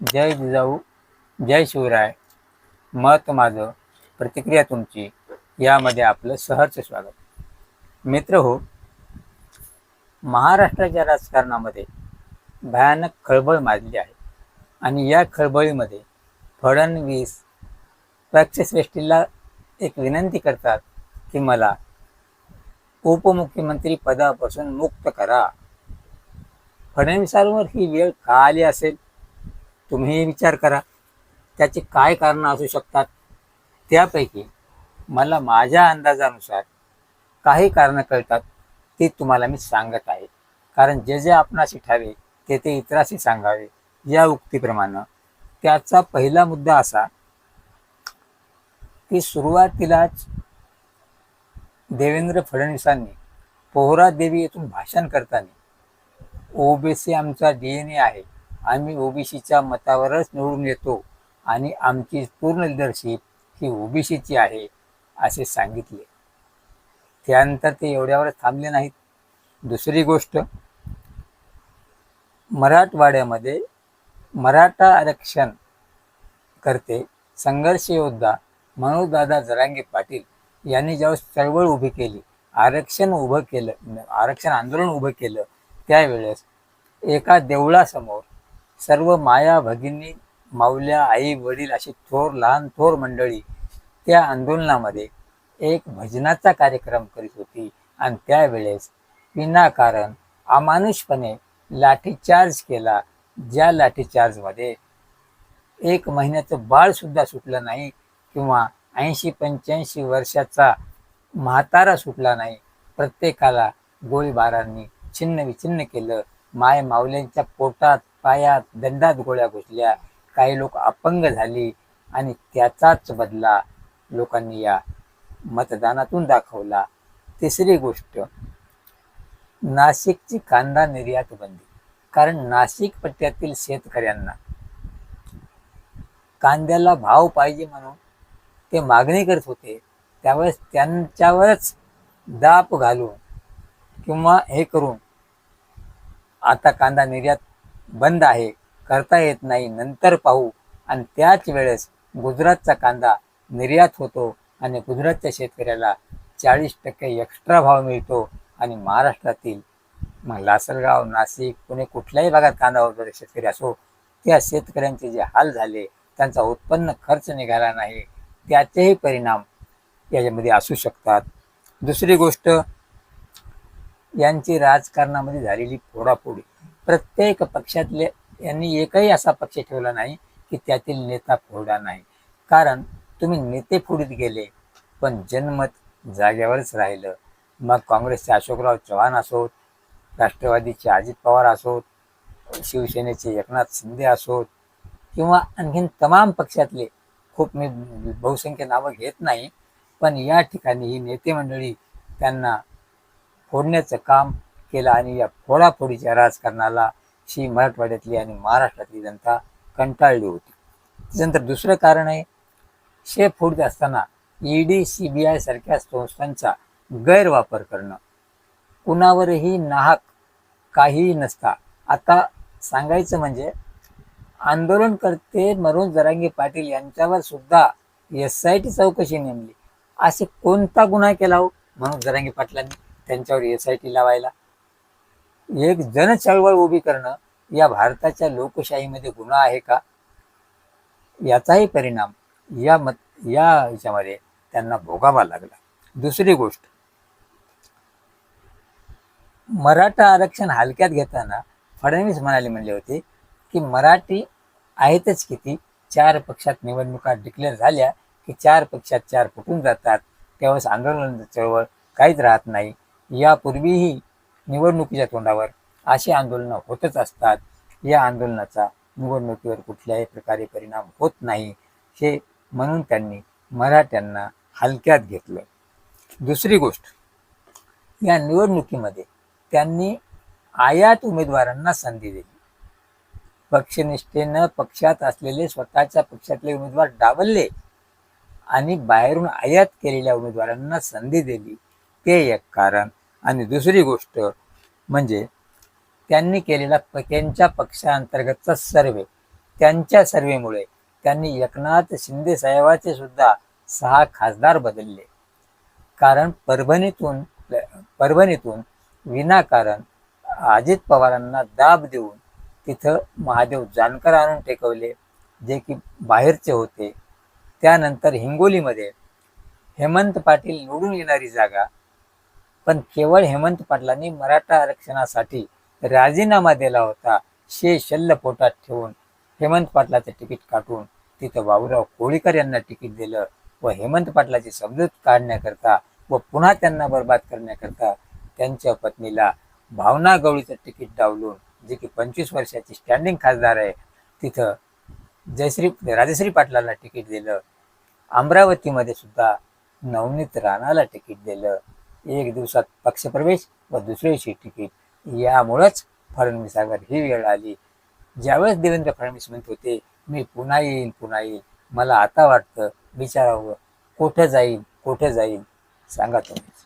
जय जिजाऊ जय शिवराय. मत माझं प्रतिक्रिया तुमची. यामध्ये आपलं सहर्ष स्वागत. मित्र हो महाराष्ट्राच्या राजकारणामध्ये भयानक खळबळ माजली आहे. आणि या खळबळीमध्ये फडणवीस पक्षश्रेष्ठीला एक विनंती करतात की मला उपमुख्यमंत्री पदापासून मुक्त करा. फडणवीसांवर ही वेळ का आली असेल? तुम्ही विचार करा. त्याचे काय कारणं असू शकतात? त्यापैकी मला माझ्या अंदाजानुसार काही कारणं कळतात ती तुम्हाला मी सांगत आहे. कारण जे जे आपणाशी ठावे ते ते इतराशी सांगावे. या उक्तीप्रमाणे त्याचा पहिला मुद्दा असा की सुरुवातीलाच देवेंद्र फडणवीसांनी पोहरा देवी येथून भाषण करताना ओबीसी आमचा डी एन ए आहे. आम्ही ओबीसीच्या मतावरच निवडून येतो आणि आमची पूर्ण लिडरशिप ही ओबीसीची आहे असे सांगितले. त्यानंतर ते एवढ्यावर थांबले नाहीत. दुसरी गोष्ट मराठवाड्यामध्ये मराठा आरक्षण करते संघर्ष योद्धा मनोजदादा जरांगे पाटील यांनी ज्यावेळेस चळवळ उभी केली आरक्षण उभं केलं आरक्षण आंदोलन उभं केलं त्यावेळेस एका देवळासमोर सर्व माया भगिनी माऊल्या आई वडील अशी थोर लहान थोर मंडळी त्या आंदोलनामध्ये एक भजनाचा कार्यक्रम करीत होती. आणि त्यावेळेस विनाकारण अमानुषपणे लाठीचार्ज केला. ज्या लाठीचार्जमध्ये एक महिन्याचं बाळसुद्धा सुटलं नाही किंवा ऐंशी पंच्याऐंशी वर्षाचा म्हातारा सुटला नाही प्रत्येकाला गोळीबारांनी छिन्न विछिन्न केलं. माय माऊल्यांच्या पोटात पायात दंडात गोळ्या घुसल्या काही लोक अपंग झाली आणि त्याचाच बदला लोकांनी या मतदानातून दाखवला. तिसरी गोष्ट नाशिकची कांदा निर्यात बंदी. कारण नाशिक पट्ट्यातील शेतकऱ्यांना कांद्याला भाव पाहिजे म्हणून ते मागणी करत होते. त्यावेळेस त्यांच्यावरच दाप घालून किंवा हे करून आता कांदा निर्यात बंद आहे करता येत नाही नंतर पाहू. आणि त्याच वेळेस गुजरातचा कांदा निर्यात होतो आणि गुजरातच्या शेतकऱ्याला चाळीस टक्के एक्स्ट्रा भाव मिळतो. आणि महाराष्ट्रातील मग लासलगाव नाशिक पुणे कुठल्याही भागात कांदा वगैरे शेतकरी असो त्या शेतकऱ्यांचे जे हाल झाले त्यांचा उत्पन्न खर्च निघाला नाही. त्याचेही परिणाम याच्यामध्ये असू शकतात. दुसरी गोष्ट यांची राजकारणामध्ये झालेली फोडाफोडी. प्रत्येक पक्षातले यांनी एकही असा पक्ष ठेवला नाही की त्यातील नेता फोडा नाही. कारण तुम्ही नेते फोडीत गेले पण जनमत जागेवरच राहिलं. मग काँग्रेसचे अशोकराव चव्हाण असोत राष्ट्रवादीचे अजित पवार असोत शिवसेनेचे एकनाथ शिंदे असोत किंवा आणखीन तमाम पक्षातले खूप मी बहुसंख्य नावं घेत नाही पण या ठिकाणी ही नेते मंडळी त्यांना फोडण्याचं काम केला आणि या फोडाफोडीच्या राजकारणाला शी मराठवाड्यातली आणि महाराष्ट्रातली जनता कंटाळली होती. त्याच्यानंतर दुसरं कारण आहे शे फोडत असताना ईडी सी बी आय सारख्या संस्थांचा गैरवापर करणं. कुणावरही नाहक काहीही नसता. आता सांगायचं म्हणजे आंदोलनकर्ते मनोज जरांगे पाटील यांच्यावर सुद्धा एस आय टी चौकशी नेमली. असे कोणता गुन्हा केला हो? मनोज जरांगे पाटलांनी त्यांच्यावर एस आय टी लावायला. एक जन चळवळ उभी करणं या भारताच्या लोकशाहीमध्ये गुन्हा आहे का? याचाही परिणाम या मत या ह्याच्यामध्ये त्यांना भोगावा लागला. दुसरी गोष्ट मराठा आरक्षण हलक्यात घेताना फडणवीस म्हणाले म्हणले होते की मराठी आहेतच किती चार पक्षात निवडणुका डिक्लेअर झाल्या की चार पक्षात चार फुटून जातात. त्यावेळेस आंदोलन चळवळ काहीच राहत नाही. यापूर्वीही निवडणुकीच्या तोंडावर अशी आंदोलनं होतच असतात. या आंदोलनाचा निवडणुकीवर कुठल्याही प्रकारे परिणाम होत नाही हे म्हणून त्यांनी मराठ्यांना हलक्यात घेतलं. दुसरी गोष्ट या निवडणुकीमध्ये त्यांनी आयात उमेदवारांना संधी दिली. पक्षनिष्ठेनं पक्षात असलेले स्वतःच्या पक्षातले उमेदवार डावलले आणि बाहेरून आयात केलेल्या उमेदवारांना संधी दिली. ते एक कारण. आणि दुसरी गोष्ट म्हणजे त्यांनी केलेला प त्यांच्या पक्षांतर्गतचा सर्वे. त्यांच्या सर्वेमुळे त्यांनी एकनाथ शिंदे साहेबाचे सुद्धा सहा खासदार बदलले. कारण परभणीतून परभणीतून विनाकारण अजित पवारांना दाब देऊन तिथं महादेव जानकर आणून टेकवले जे की बाहेरचे होते. त्यानंतर हिंगोलीमध्ये हेमंत पाटील निवडून येणारी जागा पण केवळ हेमंत पाटलांनी मराठा आरक्षणासाठी राजीनामा दिला होता शे शल्ल पोटात ठेवून हेमंत पाटलाचं तिकीट काढून तिथं बाबूराव कोळीकर यांना तिकीट दिलं व हेमंत पाटलाची समजूत काढण्याकरता व पुन्हा त्यांना बर्बाद करण्याकरता त्यांच्या पत्नीला भावना गवळीचं तिकीट डावलून जे की पंचवीस वर्षाची स्टँडिंग खासदार आहे तिथं जयश्री राजश्री पाटलाला तिकीट दिलं. अमरावतीमध्ये सुद्धा नवनीत राणाला तिकीट दिलं. एक दिवसात पक्षप्रवेश व दुसऱ्या दिवशी तिकीट. यामुळंच फडणवीसांवर ही वेळ आली. ज्यावेळेस देवेंद्र फडणवीस म्हणत होते मी पुन्हा येईन पुन्हा येईन. मला आता वाटतं विचारावं कुठं जाईन कुठं जाईन? सांगा तुम्ही.